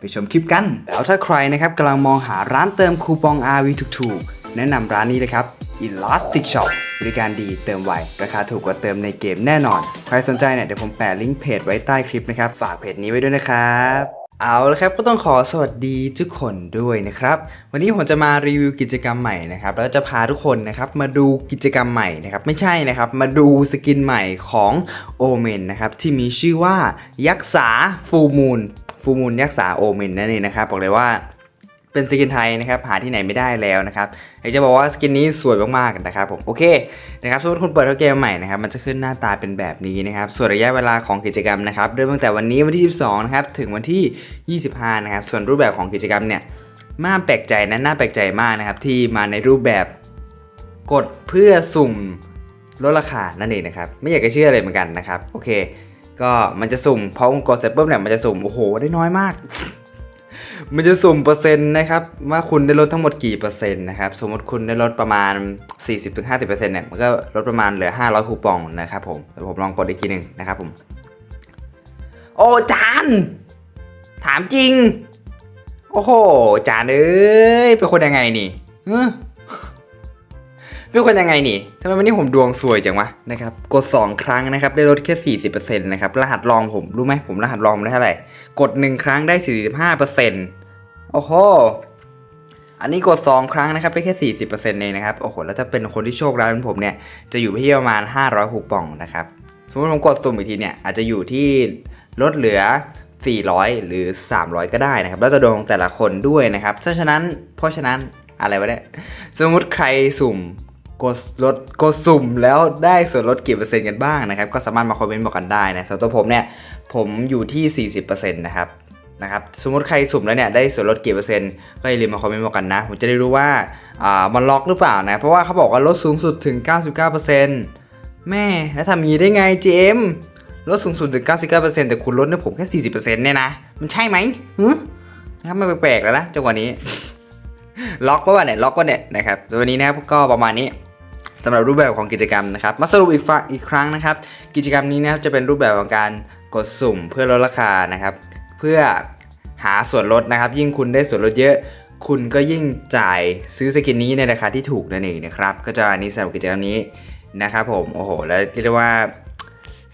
ไปชมคลิปกัน แล้วถ้าใครนะครับกำลังมองหาร้านเติมคูปอง RV ถูกๆ แนะนำร้านนี้เลยครับ Elastic Shop บริการดีเติมไว ราคาถูกกว่าเติมในเกมแน่นอน ใครสนใจเนี่ยเดี๋ยวผมแปะลิงก์เพจไว้ใต้คลิปนะครับ ฝากเพจนี้ไว้ด้วยนะครับเอาละครับก็ต้องขอสวัสดีทุกคนด้วยนะครับ วันนี้ผมจะมารีวิวกิจกรรมใหม่นะครับแล้วจะพาทุกคนนะครับมาดูกิจกรรมใหม่นะครับไม่ใช่นะครับมาดูสกินใหม่ของโอเมนนะครับที่มีชื่อว่ายักษ์สาฟูมูล ฟูมูลยักษาโอเมนนั่นเองนะครับบอกเลยว่าเป็นสกินไทยนะครับหาที่ไหนไม่ได้แล้วนะครับอยากจะบอกว่าสกินนี้สวยมากๆนะครับผมโอเคนะครับสมมติคุณเปิดเข้าเกมใหม่นะครับมันจะขึ้นหน้าตาเป็นแบบนี้นะครับส่วนระยะเวลาของกิจกรรมนะครับเริ่มตั้งแต่วันนี้วันที่ 12นะครับถึงวันที่ 25นะครับส่วนรูปแบบของกิจกรรมเนี่ยน่าแปลกใจนะน่าแปลกใจมากนะครับที่มาในรูปแบบกดเพื่อสุ่มลดราคานั่นเองนะครับไม่อยากจะเชื่อเลยเหมือนกันนะครับโอเค ก็มันจะสุ่มพอคุณกดเสร็จปุ๊บเนี่ยมันจะสุ่มโอ้โหได้น้อยมาก มันจะสุ่มเปอร์เซ็นต์นะครับว่าคุณได้ลดทั้งหมดกี่เปอร์เซ็นต์นะครับสมมติคุณได้ลดประมาณ 40-50%เนี่ยมันก็ลดประมาณเหลือ 500คูปองนะครับผมเดี๋ยวผมลองกดอีกทีหนึ่งนะครับผม โอ้จานถามจริง โอ้โหจานเอ้ยเป็นคนยังไงนี่เออ เป็นคนยังไงนี่ทำไมวันนี้ผมดวงสวยจังวะนะครับ กด 2 ครั้งนะครับได้ลดแค่ 40%นะครับ รหัสรองผมรู้ไหมผมรหัสรองได้เท่าไหร่ กด 1 ครั้งได้ 45%โอ้โห อันนี้กด 2 ครั้งนะครับได้แค่ 40%เองนะครับ โอ้โห แล้วถ้าเป็นคนที่โชคร้ายเหมือนผมเนี่ย จะอยู่ที่ประมาณ 500คูปองนะครับ สมมติผมกดสุ่มอีกทีเนี่ย อาจจะอยู่ที่ลดเหลือ400 หรือ 300 ก็ได้นะครับ แล้วจะดวงของแต่ละคนด้วยนะครับ เพราะฉะนั้น เพราะฉะนั้นอะไรวะเนี่ย สมมติใครสุ่ม กดลดกดสุ่มแล้วได้ส่วนลดกี่เปอร์เซ็นต์กันบ้างนะครับ ก็สามารถมาคอมเมนต์บอกกันได้นะสำหรับตัวผมเนี่ยผมอยู่ที่ 40%นะครับนะครับสมมติใครสุ่มแล้วเนี่ยได้ส่วนลดกี่เปอร์เซ็นต์ก็อย่าลืมมาคอมเมนต์บอกกันนะ ผมจะได้รู้ว่าอ่ามันล็อกหรือเปล่านะเพราะว่าเขาบอกว่าลดสูงสุดถึง 99%แม่แล้วทำอย่างนี้ได้ไง GM ลดสูงสุดถึง 99%แต่คุณลดให้ผมแค่ 40%เนี่ยนะมันใช่ไหมฮึนะครับมันแปลกๆแล้วนะจังหวะนี้ ล็อกป่ะวะเนี่ยล็อกป่ะเนี่ยนะครับวันนี้นะครับก็ประมาณนี้ สำหรับรูปแบบของกิจกรรมนะครับ มาสรุปอีกฝอีกครั้งนะครับ กิจกรรมนี้นะครับจะเป็นรูปแบบของการกดสุ่มเพื่อลดราคานะครับ เพื่อหาส่วนลดนะครับ ยิ่งคุณได้ส่วนลดเยอะ คุณก็ยิ่งจ่ายซื้อสกินนี้ในราคาที่ถูกนั่นเองนะครับ ก็จะอันนี้สำหรับกิจกรรมนี้นะครับผมโอ้โห แล้วเรียกว่า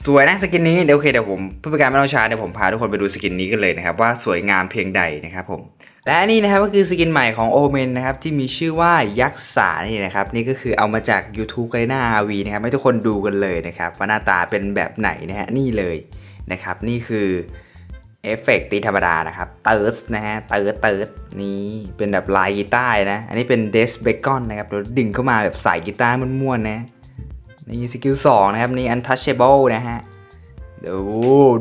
สวยนะสกินนี้เดี๋ยวโอเคเดี๋ยวผมเพื่อเป็นการไม่ต้องช้าเดี๋ยวผมพาทุกคนไปดูสกินนี้กันเลยนะครับว่าสวยงามเพียงใดนะครับผม และนี่นะครับก็คือสกินใหม่ของโอเมนนะครับที่มีชื่อว่ายักษ์สานี่นะครับนี่ก็คือเอามาจาก YouTube ไกน้า RV นะครับให้ทุกคนดูกันเลยนะครับว่าหน้าตาเป็นแบบไหนนะฮะนี่เลยนะครับนี่คือเอฟเฟกต์ตีธรรมดานะครับเติร์สนะฮะเติร์ดเติร์ดนี่เป็นแบบลายกีตาร์นะ อันนี้เป็นเดสเบคอนนะครับแล้วดึงเข้ามาแบบใส่กีตาร์ม่วนๆนะนี่สกิลสองนะครับนี่ untouchable นะฮะดู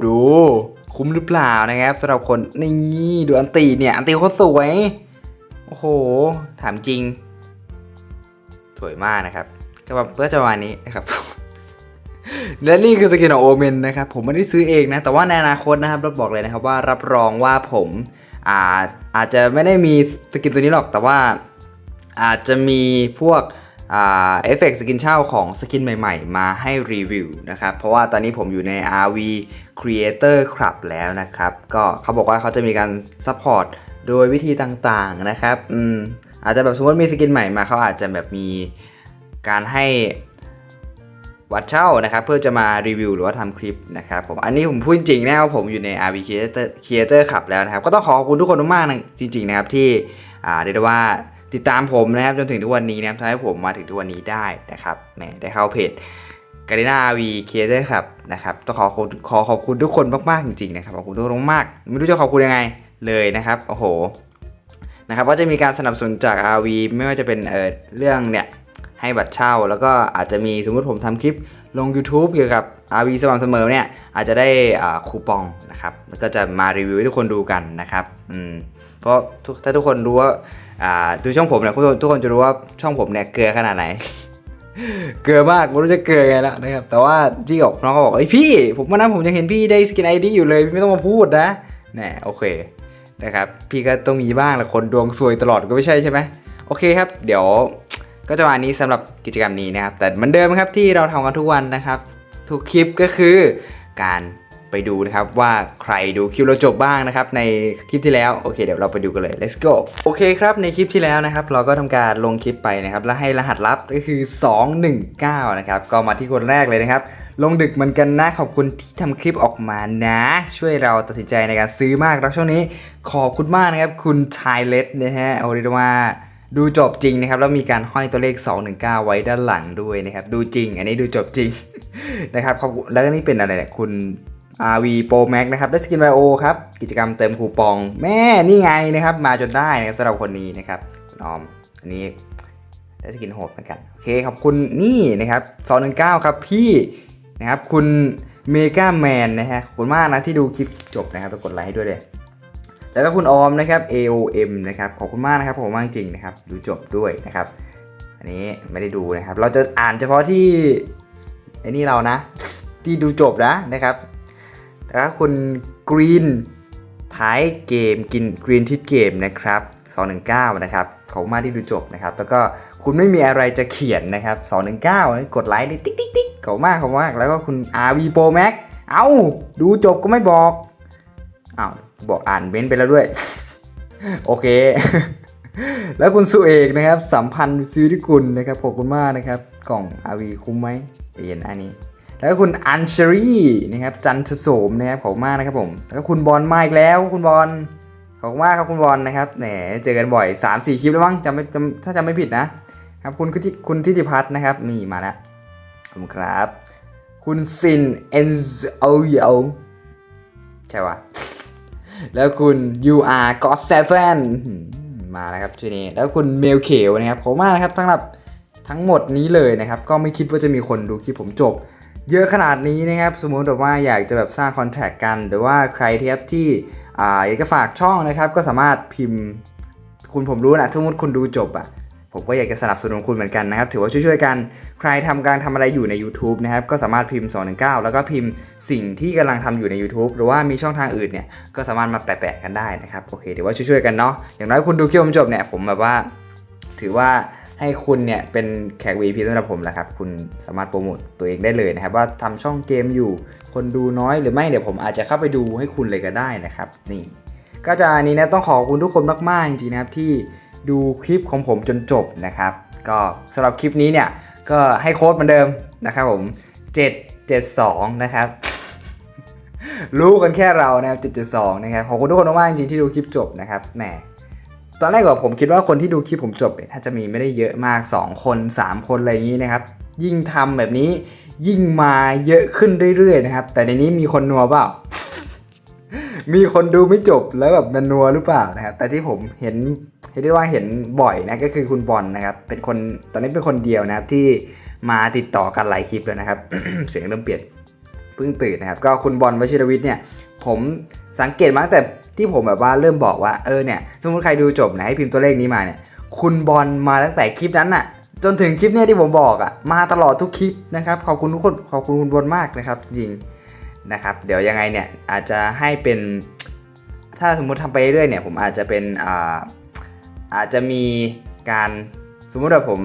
ดู คุ้มหรือเปล่านะครับสำหรับคนนี่ดูอันตีเนี่ย อันตีโคตรสวย โอ้โห ถามจริง สวยมากนะครับ ก็แบบก็จะประมาณนี้นะครับ และนี่คือสกินของโอเมนนะครับ ผมไม่ได้ซื้อเองนะ แต่ว่าในอนาคตนะครับเราบอกเลยนะครับว่ารับรองว่าผมอาอาจจะไม่ได้มีสกินตัวนี้หรอก แต่ว่าอาจจะมีพวก เอฟเฟกต์สกินเช่าของสกินใหม่ๆ มาให้รีวิวนะครับ เพราะว่าตอนนี้ผมอยู่ใน RV Creator Club แล้วนะครับ ก็เขาบอกว่าเขาจะมีการซัพพอร์ตโดยวิธีต่างๆนะครับอืมอาจจะแบบสมมติมีสกินใหม่มาเขาอาจจะแบบมีการให้วัดเช่านะครับ เพื่อจะมารีวิวหรือว่าทำคลิปนะครับผมอันนี้ผมพูดจริงๆนะว่าผมอยู่ใน RV Creator Creator Club แล้วนะครับ ก็ต้องขอขอบคุณทุกคนมากๆจริงๆนะครับที่อ่าเรียกได้ว่า ติดตามผมนะครับจนถึงทุกวันนี้นะครับทำให้ผมมาถึงทุกวันนี้ได้นะครับแหมได้เข้าเพจกา r ินาวีเคเตอร์ครับนะครับต้องขอขอขอบคุณทุกคนมากๆจริงๆนะครับขอบคุณทุกคนมากๆไม่รู้จะขอบคุณยังไงเลยนะครับโอ้โหนะครับก็จะมีการสนับสนุนจาก RV ไม่ว่าจะเป็นเออเรื่องเนี่ย ให้บัตรเช่า แล้วก็อาจจะมีสมมติผมทำคลิปลง YouTube เกี่ยวกับ RV สม่ำเสมอเนี่ยอาจจะได้คูปองนะครับแล้วก็จะมารีวิวให้ทุกคนดูกันนะครับอืมเพราะถ้าทุกคนรู้ว่าดูช่องผมเนี่ยทุกคนทุกคนจะรู้ว่าช่องผมเนี่ยเกลือขนาดไหน เกลือมากไม่รู้จะเกลือไงแล้วนะครับ แต่ว่าพี่บอกน้องก็บอกไอ้พี่ ผมว่านะผมยังเห็นพี่ได้สกินไอดีอยู่เลยพี่ไม่ต้องมาพูดนะแน่โอเคนะครับ พี่ก็ต้องมีบ้างแหละคนดวงซวยตลอดก็ไม่ใช่ใช่ไหมโอเคครับ เดี๋ยว ก็จะมานี้สำหรับกิจกรรมนี้นะครับ แต่เหมือนเดิมครับที่เราทำกันทุกวันนะครับ ทุกคลิปก็คือการไปดูนะครับว่าใครดูคลิปเราจบบ้างนะครับในคลิปที่แล้วโอเคเดี๋ยวเราไปดูกันเลย let's go โอเคครับในคลิปที่แล้วนะครับเราก็ทำการลงคลิปไปนะครับแล้วให้รหัสลับก็คือ 219นะครับก็มาที่คนแรกเลยนะครับ ลงดึกเหมือนกันนะขอบคุณที่ทำคลิปออกมานะ ช่วยเราตัดสินใจในการซื้อมากแล้วช่วงนี้ขอบคุณมากนะครับคุณชายเลสนะฮะโอริดว่า ดูจบจริงนะครับแล้วมีการห้อยตัวเลข 219 ไว้ด้านหลังด้วยนะครับดูจริง อันนี้ดูจบจริงนะครับแล้วนี่เป็นอะไรเนี่ยคุณ RV Pro Max นะครับได้สกินไบโอครับกิจกรรมเติมคูปอง แม่นี่ไงนะครับมาจนได้นะครับสำหรับคนนี้นะครับคุณออมอันนี้ได้สกินโหดเหมือนกันโอเคขอบคุณนี่นะครับ219 ครับพี่นะครับคุณเมกาแมนนะฮะขอบคุณมากนะที่ดูคลิปจบนะครับไปกดไลค์ให้ด้วยเลย แล้วก็คุณออมนะครับ AOM นะครับ ขอบคุณมากนะครับผมมากจริงนะครับ ดูจบด้วยนะครับ อันนี้ไม่ได้ดูนะครับ เราจะอ่านเฉพาะที่ไอ้นี่เรานะ ที่ดูจบนะนะครับแล้วก็คุณกรีนท้ายเกมกินกรีนทิดเกมนะครับ 219 นะครับขอบคุณมากที่ดูจบนะครับ แล้วก็คุณไม่มีอะไรจะเขียนนะครับ 219 กดไลค์ติ๊กติ๊กติ๊กขอบคุณมากขอบคุณมาก แล้วก็คุณ RV Pro Max เอ้า ดูจบก็ไม่บอกเอ้า บอกอ่านเบ้นไปแล้วด้วย โอเค แล้วคุณสุเอกนะครับ สัมพันธ์ซิวิกุลนะครับขอบคุณมากนะครับ กล่องอาวีคุ้มไหมเย็นอันนี้ แล้วก็คุณอัญชรีนะครับ จันทโสมนะครับขอบคุณมากนะครับผม แล้วก็คุณบอลมาอีกแล้วคุณบอลขอบคุณมากครับคุณบอลนะครับแหมเจอกันบ่อย 3 4 คลิปแล้วมั้งจำไม่ถ้าจำไม่ผิดนะครับคุณคุณทิคุณทิติพัฒน์นะครับนี่มาแล้วขอบคุณครับ คุณซินเอนโอเยใช่ปะ แล้วคุณ UR God Seven มาแล้วครับที่นี้ แล้วคุณเมลเขวนะครับขอบคุณมากนะครับสำหรับทั้งหมดนี้เลยนะครับ ก็ไม่คิดว่าจะมีคนดูคลิปผมจบ เยอะขนาดนี้นะครับ สมมุติแบบว่าอยากจะแบบสร้างคอนแทคกัน หรือว่าใครที่ครับที่อ่าอยากจะฝากช่องนะครับ ก็สามารถพิมพ์ คุณผมรู้นะสมมติคุณดูจบอะ ผมก็อยากจะสนับสนุนคุณเหมือนกันนะครับ ถือว่าช่วยๆกัน ใครทำการทำอะไรอยู่ใน YouTube นะครับ ก็สามารถพิมพ์ 219 แล้วก็พิมพ์สิ่งที่กำลังทำอยู่ใน YouTube หรือว่ามีช่องทางอื่นเนี่ย ก็สามารถมาแปะๆกันได้นะครับ โอเคเดี๋ยวว่าช่วยๆกันเนาะ อย่างน้อยคุณดูคลิปจบเนี่ย ผมแบบว่า ถือว่าให้คุณเนี่ยเป็นแขก VIP สำหรับผมแหละครับ คุณสามารถโปรโมทตัวเองได้เลยนะครับ ว่าทำช่องเกมอยู่ คนดูน้อยหรือไม่เดี๋ยวผมอาจจะเข้าไปดูให้คุณเลยก็ได้นะครับ นี่ ก็จะอันนี้นะต้องขอบคุณทุกคนมากๆจริงๆนะครับที่ ดูคลิปของผมจนจบนะครับ ก็สำหรับคลิปนี้เนี่ยก็ให้โค้ดเหมือนเดิมนะครับผม 772 นะครับ รู้กันแค่เรานะครับ 772 นะครับขอบคุณทุกคนมากจริงๆที่ดูคลิปจบนะครับแหมตอนแรกก็ผมคิดว่าคนที่ดูคลิปผมจบเนี่ยถ้าจะมีไม่ได้เยอะมาก 2 คน 3 คนอะไรอย่างนี้นะครับ ยิ่งทำแบบนี้ยิ่งมาเยอะขึ้นเรื่อยๆนะครับ แต่ในนี้มีคนนัวเปล่า มีคนดูไม่จบแล้วแบบมันนัวหรือเปล่านะครับแต่ที่ผมเห็นเห็นได้ว่าเห็นบ่อยนะก็คือคุณบอลนะครับ เป็นคนตอนนี้เป็นคนเดียวนะครับที่มาติดต่อกันหลายคลิปแล้วนะครับ เสียงเริ่มเปลี่ยนเพิ่งตื่นนะครับ ก็คุณบอลวชิรวิทย์เนี่ย ผมสังเกตมาตั้งแต่ที่ผมแบบว่าเริ่มบอกว่าเออเนี่ยสมมติใครดูจบนะให้พิมพ์ตัวเลขนี้มาเนี่ย คุณบอลมาตั้งแต่คลิปนั้นน่ะ จนถึงคลิปเนี้ยที่ผมบอกอะมาตลอดทุกคลิปนะครับขอบคุณทุกคนขอบคุณคุณบอลมากนะครับจริง นะครับเดี๋ยวยังไงเนี่ยอาจจะให้เป็นถ้าสมมุติทำไปเรื่อยๆเนี่ยผมอาจจะเป็นอ่าอาจจะมีการสมมุติว่าผม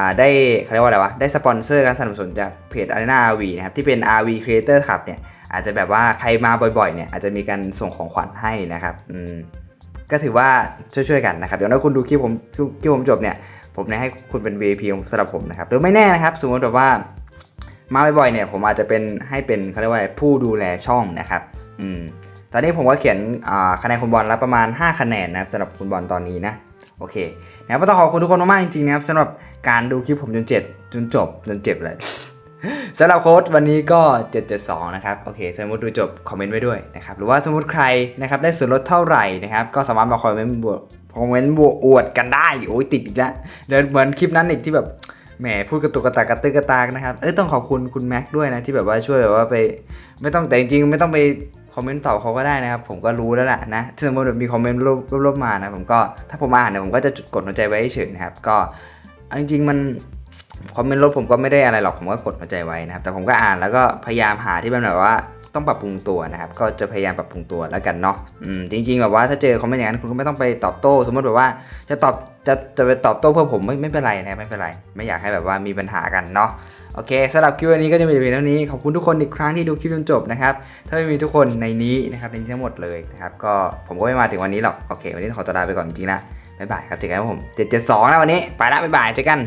าได้เขาเรียกว่าอะไรวะได้สปอนเซอร์การสนับสนุนจากเพจ Arena RV นะครับที่เป็น RV Creator Club เนี่ยอาจจะแบบว่าใครมาบ่อยๆเนี่ยอาจจะมีการส่งของขวัญให้นะครับอืมก็ถือว่าช่วยๆกันนะครับเดี๋ยวถ้าคุณดูคลิปผมคลิปผมจบเนี่ยผมเนี่ยให้คุณเป็น VIP สำหรับผมนะครับหรือไม่แน่นะครับ สมมติแบบว่า มาบ่อยๆเนี่ยผมอาจจะเป็นให้เป็นเขาเรียกว่าผู้ดูแลช่องนะครับอืมตอนนี้ผมก็เขียนคะแนนคุณบอลแล้วประมาณ 5 คะแนนนะครับสำหรับคุณบอลตอนนี้นะโอเคนะครับก็ต้องขอบคุณทุกคนมากๆจริงๆนะครับสำหรับการดูคลิปผมจนเจ็ดจนจบจนเจ็บเลยสำหรับโค้ดวันนี้ก็ 772 นะครับ โอเค สมมติดูจบคอมเมนต์ไว้ด้วยนะครับ หรือว่าสมมติใครนะครับได้ส่วนลดเท่าไหร่นะครับ ก็สามารถมาคอมเมนต์บวกคอมเมนต์บวกอวดกันได้ โอ้ยติดอีกแล้วเดี๋ยวเหมือนคลิปนั้นอีกที่แบบ แหมพูดกระตุกกระตากกระตือกระตากนะครับ เอ้ยต้องขอบคุณคุณแม็กด้วยนะที่แบบว่าช่วยแบบว่าไป ไม่ต้องแต่จริงๆไม่ต้องไปคอมเมนต์ตอบเขาก็ได้นะครับ ผมก็รู้แล้วแหละนะถ้าสมมติมีคอมเมนต์ลบๆมานะผมก็ถ้าผมอ่านเนี่ยผมก็จะกดหัวใจไว้เฉยนะครับ ก็จริงๆมันคอมเมนต์ลบผมก็ไม่ได้อะไรหรอกผมก็กดหัวใจไว้นะครับ แต่ผมก็อ่านแล้วก็พยายามหาที่มันแบบว่า ต้องปรับปรุงตัวนะครับ ก็จะพยายามปรับปรุงตัวแล้วกันเนาะอืมจริง ๆ แบบว่าถ้าเจอคอมเมนต์อย่างนั้นคุณก็ไม่ต้องไปตอบโต้ สมมติแบบว่าจะตอบจะจะไปตอบโต้เพื่อผมไม่ไม่เป็นไรนะไม่เป็นไร ไม่อยากให้แบบว่ามีปัญหากันเนาะโอเคสำหรับคลิปวันนี้ก็จะมีเพียงเท่านี้ขอบคุณทุกคนอีกครั้งที่ดูคลิปจนจบนะครับถ้าไม่มีทุกคนในนี้นะครับในนี้ทั้งหมดเลยนะครับก็ผมก็ไม่มาถึงวันนี้หรอกโอเค วันนี้ขอตัวลาไปก่อนจริงๆนะบ๊ายบายครับเจอกันครับผม772นะวันนี้ไปละบ๊ายบายเจอกัน